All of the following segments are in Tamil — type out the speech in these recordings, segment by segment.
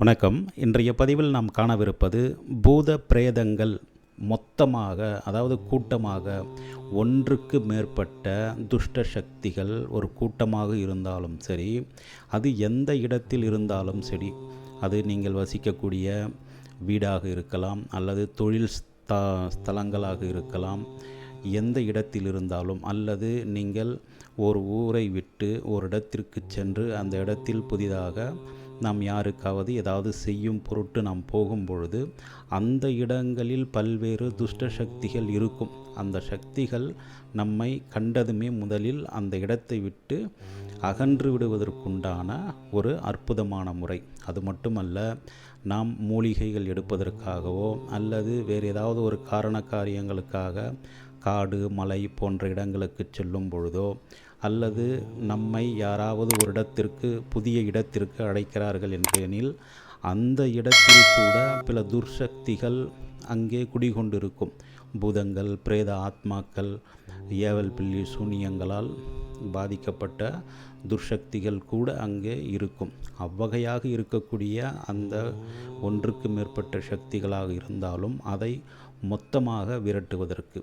வணக்கம். இன்றைய பதிவில் நாம் காணவிருப்பது பூத பிரேதங்கள் மொத்தமாக அதாவது கூட்டமாக ஒன்றுக்கு மேற்பட்ட துஷ்ட சக்திகள் ஒரு கூட்டமாக இருந்தாலும் சரி அது எந்த இடத்தில் இருந்தாலும் சரி அது நீங்கள் வசிக்கக்கூடிய வீடாக இருக்கலாம் அல்லது தொழில் ஸ்தலங்களாக இருக்கலாம் எந்த இடத்தில் இருந்தாலும் அல்லது நீங்கள் ஒரு ஊரை விட்டு ஒரு இடத்திற்கு சென்று அந்த இடத்தில் புதிதாக நாம் யாருக்காவது ஏதாவது செய்யும் பொருட்டு நாம் போகும் பொழுது அந்த இடங்களில் பல்வேறு துஷ்ட சக்திகள் இருக்கும். அந்த சக்திகள் நம்மை கண்டதுமே முதலில் அந்த இடத்தை விட்டு அகன்று விடுவதற்குண்டான ஒரு அற்புதமான முறை. அது மட்டுமல்ல நாம் மூலிகைகள் எடுப்பதற்காகவோ அல்லது வேறு ஏதாவது ஒரு காரண காரியங்களுக்காக காடு மலை போன்ற இடங்களுக்கு செல்லும் பொழுதோ அல்லது நம்மை யாராவது ஒரு இடத்திற்கு புதிய இடத்திற்கு அழைக்கிறார்கள் என்றெனில் அந்த இடத்தில் கூட பல துர்சக்திகள் அங்கே குடிகொண்டிருக்கும். பூதங்கள் பிரேத ஆத்மாக்கள் ஏவல் பில்லி சூனியங்களால் பாதிக்கப்பட்ட துர்சக்திகள் கூட அங்கே இருக்கும். அவ்வகையாக இருக்கக்கூடிய அந்த ஒன்றுக்கு மேற்பட்ட சக்திகளாக இருந்தாலும் அதை மொத்தமாக விரட்டுவதற்கு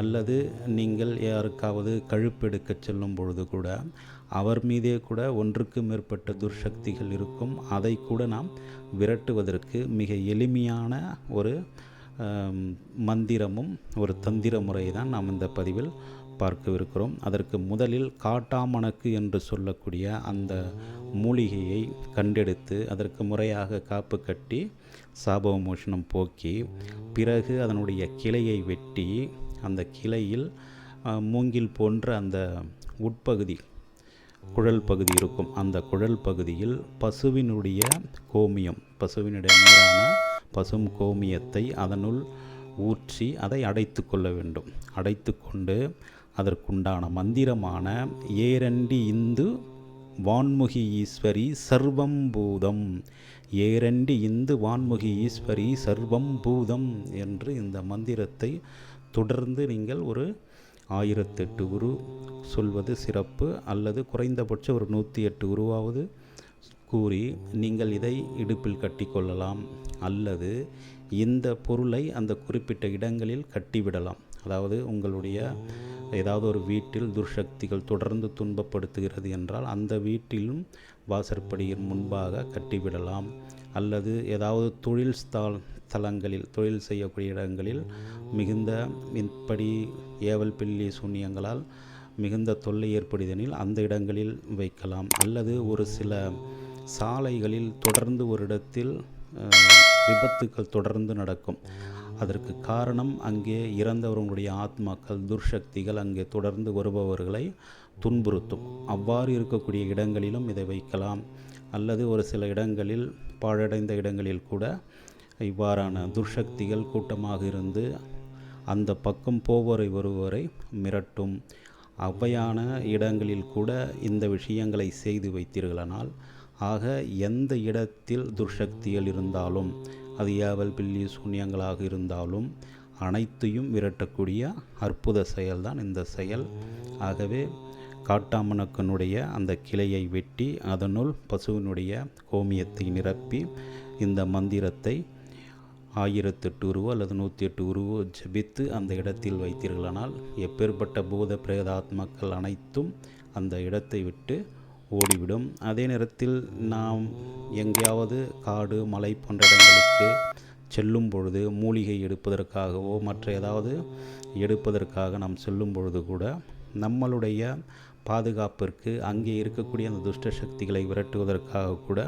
அல்லது நீங்கள் யாருக்காவது கழுப்பெடுக்க செல்லும் பொழுது கூட அவர் மீதே கூட ஒன்றுக்கு மேற்பட்ட துர்சக்திகள் இருக்கும். அதை கூட நாம் விரட்டுவதற்கு மிக எளிமையான ஒரு மந்திரமும் ஒரு தந்திர முறை தான் நாம் இந்த பதிவில் பார்க்கவிருக்கிறோம். அதற்கு முதலில் காட்டாமணக்கு என்று சொல்லக்கூடிய அந்த மூலிகையை கண்டெடுத்து அதற்கு முறையாக காப்பு கட்டி சாபவமோஷனம் போக்கி பிறகு அதனுடைய கிளையை வெட்டி அந்த கிளையில் மூங்கில் போன்ற அந்த உட்பகுதி குழல் பகுதி இருக்கும். அந்த குழல் பகுதியில் பசுவினுடைய கோமியம் பசுவினுடைய நீரான பசும் கோமியத்தை அதனுள் ஊற்றி அதை அடைத்து கொள்ள வேண்டும். அடைத்து கொண்டு அதற்குண்டான மந்திரமான ஏரண்டி இந்து வான்முகி ஈஸ்வரி சர்வம் பூதம். ஏரண்டி இந்து வான்முகி ஈஸ்வரி சர்வம் பூதம் என்று இந்த மந்திரத்தை தொடர்ந்து நீங்கள் ஒரு ஆயிரத்தெட்டு உரு சொல்வது சிறப்பு அல்லது குறைந்தபட்சம் ஒரு நூற்றி எட்டு உருவாவது கூறி நீங்கள் இதை இடுப்பில் கட்டிக்கொள்ளலாம் அல்லது இந்த பொருளை அந்த குறிப்பிட்ட இடங்களில் கட்டிவிடலாம். அதாவது உங்களுடைய ஏதாவது ஒரு வீட்டில் துர்சக்திகள் தொடர்ந்து துன்பப்படுத்துகிறது என்றால் அந்த வீட்டிலும் வாசற்படியின் முன்பாக கட்டிவிடலாம். அல்லது ஏதாவது தொழில் ஸ்தால் ஸ்தலங்களில் தொழில் செய்யக்கூடிய இடங்களில் மிகுந்த இப்படி ஏவல் பில்லி சூன்யங்களால் மிகுந்த தொல்லை ஏற்படுதெனில் அந்த இடங்களில் வைக்கலாம். அல்லது ஒரு சில சாலைகளில் தொடர்ந்து ஒரு இடத்தில் விபத்துக்கள் தொடர்ந்து நடக்கும். அதற்கு காரணம் அங்கே இறந்தவர்களுடைய ஆத்மாக்கள் துர்சக்திகள் அங்கே தொடர்ந்து வருபவர்களை துன்புறுத்தும். அவ்வாறு இருக்கக்கூடிய இடங்களிலும் இதை வைக்கலாம். அல்லது ஒரு சில இடங்களில் பாழடைந்த இடங்களில் கூட இவ்வாறான துர்சக்திகள் கூட்டமாக இருந்து அந்த பக்கம் போவரை வருவரை மிரட்டும். அவ்வையான இடங்களில் கூட இந்த விஷயங்களை செய்து வைத்தீர்களானால் ஆக எந்த இடத்தில் துர்சக்திகள் இருந்தாலும் அது ஏவல் பில்லி சூன்யங்களாக இருந்தாலும் அனைத்தையும் விரட்டக்கூடிய அற்புத செயல்தான் இந்த செயல். ஆகவே காட்டாமணக்கனுடைய அந்த கிளையை வெட்டி அதனுள் பசுவினுடைய கோமியத்தை நிரப்பி இந்த மந்திரத்தை ஆயிரத்தெட்டு உருவோ அல்லது நூற்றி எட்டு உருவோ ஜபித்து அந்த இடத்தில் வைத்தீர்களானால் எப்பேற்பட்ட பூத பிரேதாத்மாக்கள் அனைத்தும் அந்த இடத்தை விட்டு ஓடிவிடும். அதே நேரத்தில் நாம் எங்கேயாவது காடு மலை போன்ற இடங்களுக்கு செல்லும் பொழுது மூலிகை எடுப்பதற்காகவோ மற்ற ஏதாவது எடுப்பதற்காக நாம் செல்லும் பொழுது கூட நம்மளுடைய பாதுகாப்பிற்கு அங்கே இருக்கக்கூடிய அந்த துஷ்ட சக்திகளை விரட்டுவதற்காக கூட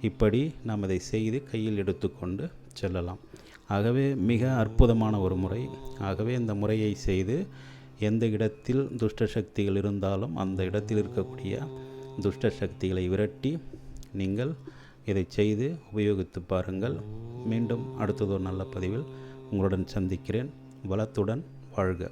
இப்படி நாம் இதை செய்து கையில் எடுத்துக்கொண்டு செல்லலாம். ஆகவே மிக அற்புதமான ஒரு முறை. ஆகவே இந்த முறையை செய்து எந்த இடத்தில் துஷ்ட சக்திகள் இருந்தாலும் அந்த இடத்தில் இருக்கக்கூடிய துஷ்ட சக்திகளை விரட்டி நீங்கள் இதை செய்து உபயோகித்து பாருங்கள். மீண்டும் அடுத்ததொரு நல்ல பதிவில் உங்களுடன் சந்திக்கிறேன். வளத்துடன் வாழ்க.